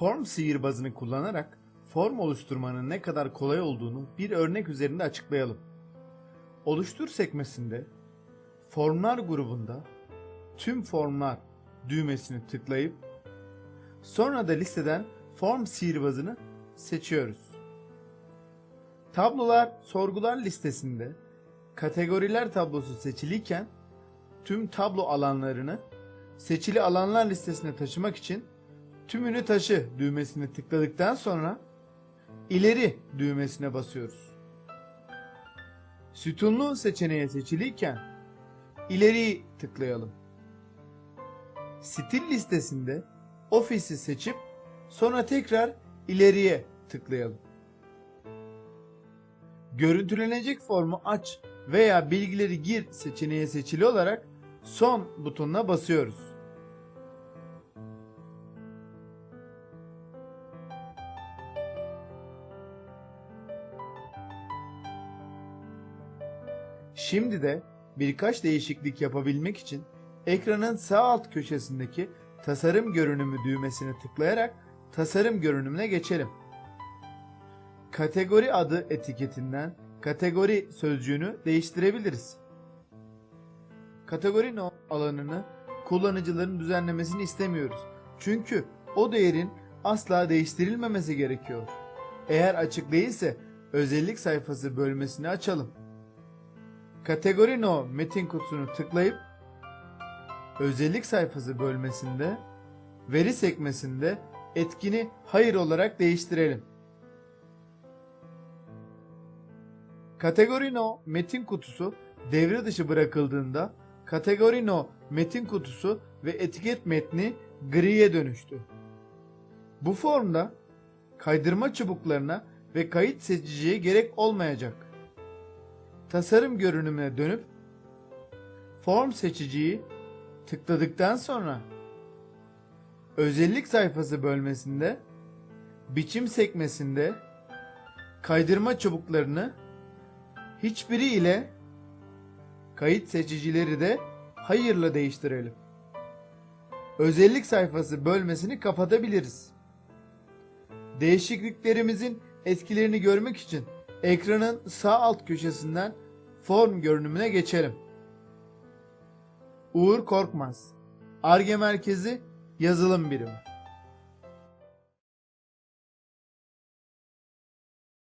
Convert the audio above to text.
Form sihirbazını kullanarak form oluşturmanın ne kadar kolay olduğunu bir örnek üzerinde açıklayalım. Oluştur sekmesinde formlar grubunda tüm formlar düğmesini tıklayıp sonra da listeden form sihirbazını seçiyoruz. Tablolar sorgular listesinde kategoriler tablosu seçiliyken tüm tablo alanlarını seçili alanlar listesine taşımak için tümünü taşı düğmesine tıkladıktan sonra ileri düğmesine basıyoruz. Sütunlu seçeneğe seçiliyken ileriyi tıklayalım. Stil listesinde ofisi seçip sonra tekrar ileriye tıklayalım. Görüntülenecek formu aç veya bilgileri gir seçeneği seçili olarak son butonuna basıyoruz. Şimdi de birkaç değişiklik yapabilmek için ekranın sağ alt köşesindeki tasarım görünümü düğmesine tıklayarak tasarım görünümüne geçelim. Kategori adı etiketinden kategori sözcüğünü değiştirebiliriz. Kategori no alanını kullanıcıların düzenlemesini istemiyoruz. Çünkü o değerin asla değiştirilmemesi gerekiyor. Eğer açık değilse özellik sayfası bölmesini açalım. Kategori no metin kutusunu tıklayıp özellik sayfası bölmesinde veri sekmesinde etkini hayır olarak değiştirelim. Kategori no metin kutusu devre dışı bırakıldığında kategori no metin kutusu ve etiket metni griye dönüştü. Bu formda kaydırma çubuklarına ve kayıt seçiciye gerek olmayacak. Tasarım görünümüne dönüp form seçiciyi tıkladıktan sonra özellik sayfası bölmesinde biçim sekmesinde kaydırma çubuklarını hiçbiri ile kayıt seçicileri de hayırla değiştirelim. Özellik sayfası bölmesini kapatabiliriz. Değişikliklerimizin etkilerini görmek için ekranın sağ alt köşesinden form görünümüne geçelim. Uğur Korkmaz Arge Merkezi Yazılım Birimi